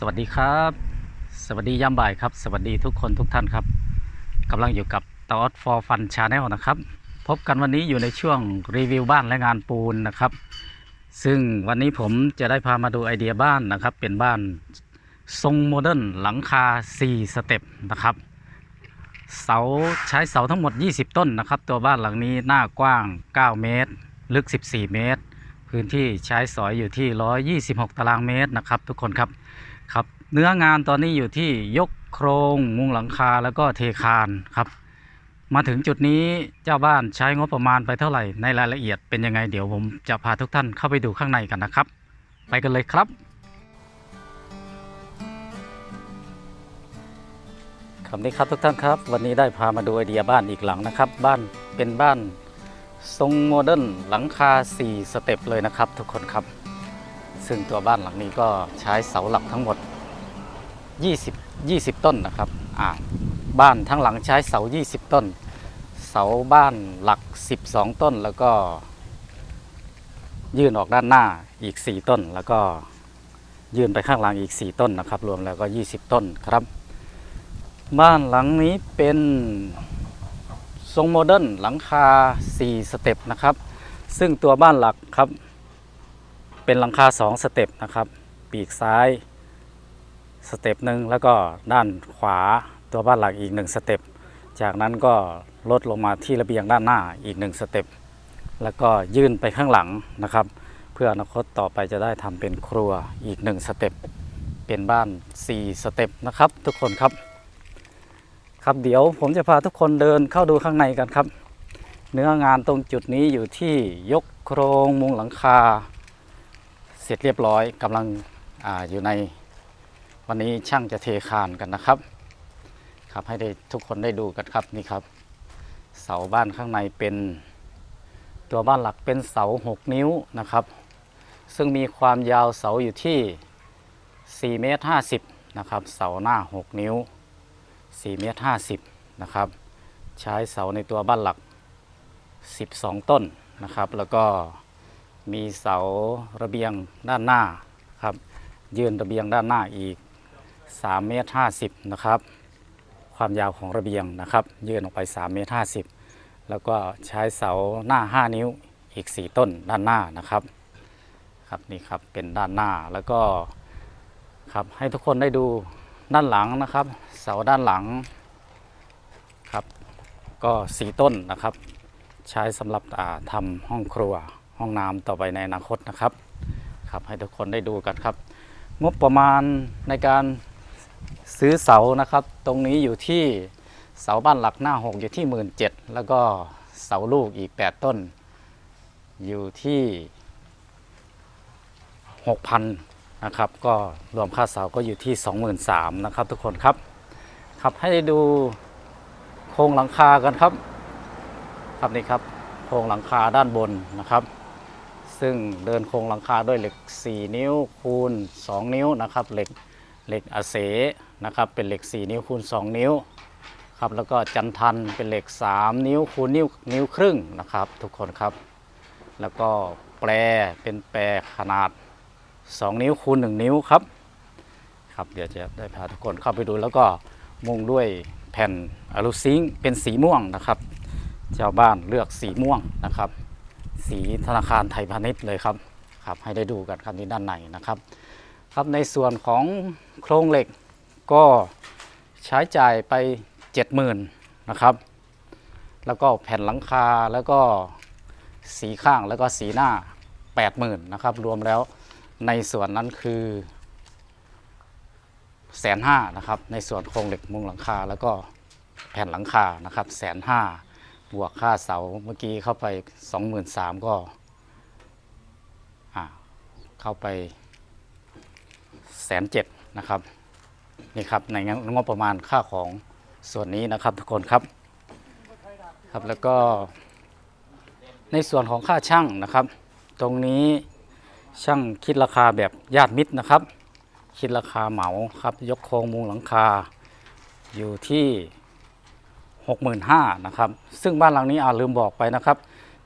สวัสดีครับ สวัสดียามบ่ายครับ สวัสดีทุกคนทุกท่านครับกำลังอยู่กับตอ for fun channel นะครับ พบกันวันนี้อยู่ในช่วงรีวิวบ้านและงานปูนนะครับ ซึ่งวันนี้ผมจะได้พามาดูไอเดียบ้านนะครับ เป็นบ้านทรงโมเดิร์นหลังคา 4 สเต็ปนะครับ เสาใช้เสาทั้งหมด 20 ต้นนะครับ ตัวบ้านหลังนี้หน้ากว้าง 9 เมตร ลึก 14 เมตร พื้นที่ใช้สอยอยู่ที่ 126 ตารางเมตรนะครับ ทุกคนครับ เนื้องานตอนนี้อยู่ที่ยกโครงมุงหลังคาแล้วก็เทคานครับ มาถึงจุดนี้เจ้าบ้านใช้งบประมาณไปเท่าไหร่ในรายละเอียดเป็นยังไงเดี๋ยวผมจะพาทุกท่านเข้าไปดูข้างในกันนะครับ ไปกันเลยครับ ครับนี่ครับทุกท่านครับ วันนี้ได้พามาดูไอเดียบ้านอีกหลังนะครับ บ้านเป็นบ้านทรงโมเดิร์นหลังคา 4 สเต็ปเลยนะครับ ทุกคนครับ ซึ่งตัวบ้านหลังนี้ก็ใช้เสาหลักทั้งหมด 20 20 ต้นนะครับอ่าบ้านทั้งหลังใช้เสา 20 ต้น เสาบ้านหลัก 12 ต้นแล้วก็ยื่นออกด้านหน้าอีก 4 ต้น แล้วก็ยื่นไปข้างหลังอีก 4 ต้นนะครับ รวมแล้วก็ 20 ต้นครับ บ้านหลังนี้เป็นทรงโมเดิร์นหลังคา 4 สเต็ปนะครับ ซึ่งตัวบ้านหลักครับ เป็นหลังคา 2 สเต็ปนะครับ ปีกซ้าย สเต็ปหนึ่งแล้วก็ด้านขวาตัวบ้านหลักอีก 1 สเต็ป จากนั้นก็ลดลงมาที่ระเบียงด้านหน้าอีก 1 สเต็ป แล้วก็ยื่นไปข้างหลังนะครับ เพื่ออนาคตต่อไปจะได้ทำเป็นครัวอีก 1 สเต็ป เป็นบ้าน 4 สเต็ปนะครับ ทุกคนครับ ครับเดี๋ยวผมจะพาทุกคนเดินเข้าดูข้างในกันครับ เนื้องานตรงจุดนี้อยู่ที่ยกโครงมุงหลังคา เสร็จเรียบร้อยกำลังออยู่ใน วันนี้ช่างจะเทคานกันนะครับ ครับให้ได้ทุกคนได้ดูกันครับนี่ครับ เสาบ้านข้างในเป็น ตัวบ้านหลักเป็นเสา 6 นิ้วนะครับ ซึ่งมีความยาวเสาอยู่ที่4เมตร50นะครับเสาหน้า 6 นิ้ว4เมตร50นะครับใช้เสาในตัวบ้านหลัก 12 ต้นนะครับ แล้วก็มีเสาระเบียงด้านหน้าครับ ยืนระเบียงด้านหน้าอีก 3เมตร50นะครับความยาวของระเบียงนะครับ ยื่นออกไป3เมตร50 แล้วก็ใช้เสาหน้า 5 นิ้วอีก 4 ต้นด้านหน้านะครับครับนี่ครับเป็นด้านหน้าแล้วก็ครับให้ทุกคนได้ดูด้านหลังนะครับ เสาด้านหลังครับก็สีต้นนะครับ ใช้สำหรับอ่าทำห้องครัวห้องน้ำต่อไปในอนาคตนะครับครับให้ทุกคนได้ดูกันครับ งบประมาณในการ ซื้อเสานะครับ ตรงนี้อยู่ที่เสาบ้านหลักหน้าหกอยู่ที่หมื่นเจ็ดแล้วก็เสาลูกอีก 8 ต้น อยู่ที่หกพันนะครับ ก็รวมค่าเสาก็อยู่ที่ 23,000นะครับทุกคนครับ ครับให้ดูโครงหลังคากันครับ ครับนี่ครับโครงหลังคาด้านบนนะครับ ซึ่งเดินโครงหลังคาด้วยเหล็ก 4 นิ้วคูณ 2 นิ้วนะครับเหล็ก เหล็กอาเสนะครับเป็นเหล็ก 4 นิ้วคูณ 2 นิ้วครับแล้วก็จันทันเป็นเหล็ก 3 นิ้วคูณนิ้วนิ้วครึ่งนะครับทุกคนครับ แล้วก็แปรเป็นแปรขนาด 2 นิ้วคูณ 1 นิ้วครับครับเดี๋ยวจะได้พาทุกคนเข้าไปดูแล้วก็มุงด้วยแผ่นอลูซิงเป็นสีม่วงนะครับเจ้าบ้านเลือกสีม่วงนะครับ สีธนาคารไทยพาณิชย์เลยครับครับให้ได้ดูกันครับนี่ด้านในนะครับ ครับในส่วนของโครงเหล็กก็ใช้จ่ายไป 70,000นะครับ แล้วก็แผ่นหลังคาแล้วก็สีข้างแล้วก็สีหน้า 80,000นะครับ รวมแล้วในส่วนนั้นคือแสนห้านะครับ ในส่วนโครงเหล็กมุงหลังคาแล้วก็แผ่นหลังคานะครับแสนห้าบวกค่าเสาเมื่อกี้เข้าไป 23,000ก็อ่าเข้าไป แสนเจ็ดนะครับนี่ครับในงบประมาณค่าของส่วนนี้นะครับทุกคนครับครับแล้วก็ ในส่วนของค่าช่างนะครับ ตรงนี้ช่างคิดราคาแบบญาติมิตรนะครับ คิดราคาเหมาครับยกโครงมุงหลังคาอยู่ที่65,000นะครับ ซึ่งบ้านหลังนี้อาลืมบอกไปนะครับ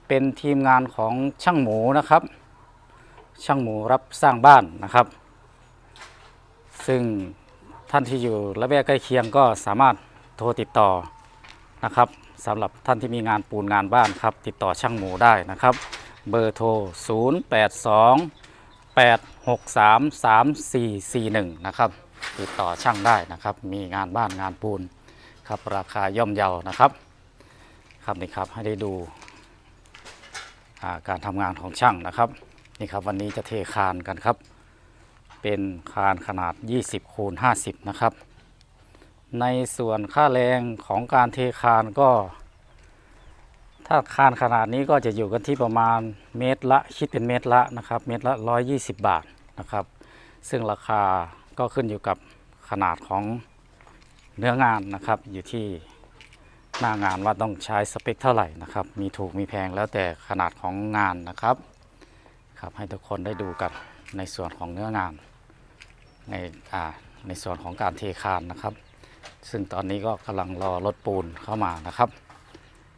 เป็นทีมงานของช่างหมูนะครับ ช่างหมูรับสร้างบ้านนะครับ ซึ่งท่านที่อยู่ละแวกใกล้เคียงก็สามารถโทรติดต่อนะครับสำหรับท่านที่มีงานปูนงานบ้านครับ ติดต่อช่างหมูได้นะครับ เบอร์โทร 082 863 3441 นะครับ ติดต่อช่างได้นะครับ มีงานบ้านงานปูนครับ ราคาย่อมเยานะครับ ครับนี่ครับให้ได้ดูาการทำงานของช่างนะครับ นี่ครับวันนี้จะเทคานกันครับ เป็นคานขนาด 20คูณ50 นะครับ ในส่วนค่าแรงของการเทคานก็ ถ้าคานขนาดนี้ก็จะอยู่กันที่ประมาณเมตรละคิดเป็นเมตรละนะครับเมตรละ 120 บาทนะครับ ซึ่งราคาก็ขึ้นอยู่กับขนาดของเนื้องานนะครับอยู่ที่หน้างานว่าต้องใช้สเปคเท่าไหร่นะครับ มีถูกมีแพงแล้วแต่ขนาดของงานนะครับ ครับให้ทุกคนได้ดูกันในส่วนของเนื้องาน ในในส่วนของการเทคานนะครับ ซึ่งตอนนี้ก็กำลังรอรถปูนเข้ามานะครับ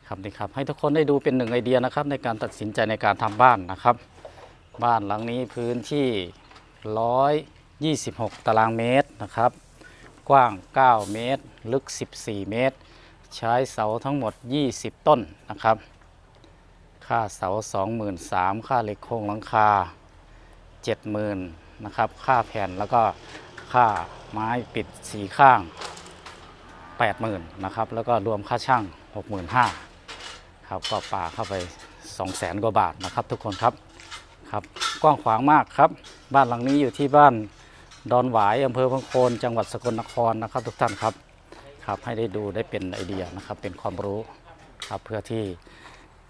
ครับนี่ครับให้ทุกคนได้ดูเป็นหนึ่งไอเดียนะครับ ในการตัดสินใจในการทำบ้านนะครับ บ้านหลังนี้พื้นที่ 126 ตารางเมตรนะครับ กว้าง 9 เมตร ลึก 14 เมตร ใช้เสาทั้งหมด 20 ต้นนะครับ ค่าเสา 23,000ค่าเหล็กโครงหลังคา 70,000 นะครับ ค่าแผ่นแล้วก็ค่าไม้ปิดสีข้าง 80,000นะครับ แล้วก็รวมค่าช่าง 65,000ครับ ก็ป่าเข้าไป 200,000 กว่าบาทนะครับ ทุกคนครับครับกว้างขวางมากครับ บ้านหลังนี้อยู่ที่บ้านดอนหวายอำเภอพังโคนจังหวัดสกลนครนะครับ ทุกท่านครับครับ ให้ได้ดูได้เป็นไอเดียนะครับ เป็นความรู้ครับเพื่อที่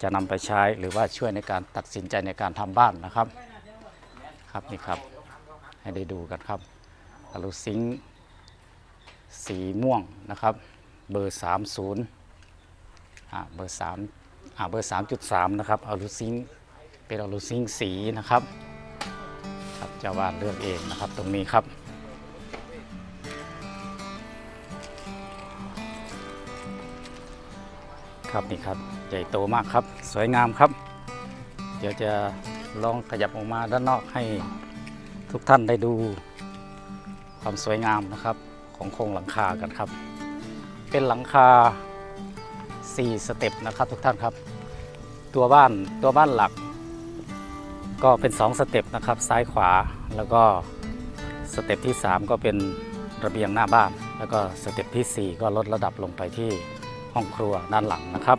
จะนำไปใช้หรือว่าช่วยในการตัดสินใจในการทำบ้านนะครับ ครับนี่ครับ ให้ได้ดูกันครับอลูซิงสีม่วงนะครับ เบอร์ 30อ่าเบอร์3อ่าเบอร์ 3.3 นะครับอลูซิงเป็นอลูซิงสีนะครับครับเจ้าวาดเลือกเองนะครับตรงนี้ครับครับนี่ครับใหญ่โตมากครับ สวยงามครับ เดี๋ยวจะลองขยับออกมาด้านนอกให้ ทุกท่านได้ดูความสวยงามนะครับของโครงหลังคากันครับ เป็นหลังคา 4 สเต็ปนะครับทุกท่านครับ ตัวบ้านตัวบ้านหลัก ก็เป็น 2 สเต็ปนะครับซ้ายขวาแล้วก็สเต็ปที่ 3 ก็เป็นระเบียงหน้าบ้าน แล้วก็สเต็ปทีสี่4 ก็ลดระดับลงไปที่ห้องครัวด้านหลังนะครับ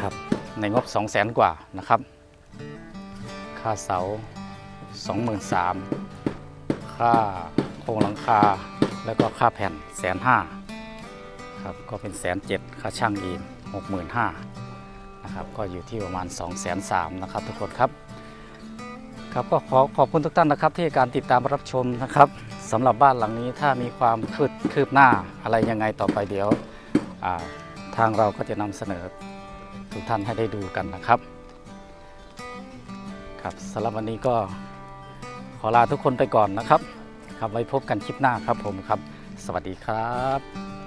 ครับในงบ 2 0 0 0 0 0 กว่านะครับ ค่าเสา 23,000 ค่าโครงหลังคา แล้วก็ค่าแผ่นแสนห้าครับก็เป็นแสนเจ็ดค่าช่างอีก65,000นะครับก็อยู่ที่ประมาณ 2 3 0 0 0นะครับทุกคนครับครับก็ขอขอบคุณทุกท่านนะครับ ที่การติดตามรับชมนะครับสำหรับบ้านหลังนี้ถ้ามีความคืบคืบหน้าอะไรยังไงต่อไปเดี๋ยวทางเราก็จะนำเสนอทุกท่านให้ได้ดูกันนะครับ ครับสำหรับวันนี้ก็ ขอลาทุกคนไปก่อนนะครับ ครับไว้พบกันคลิปหน้าครับผมครับ สวัสดีครับ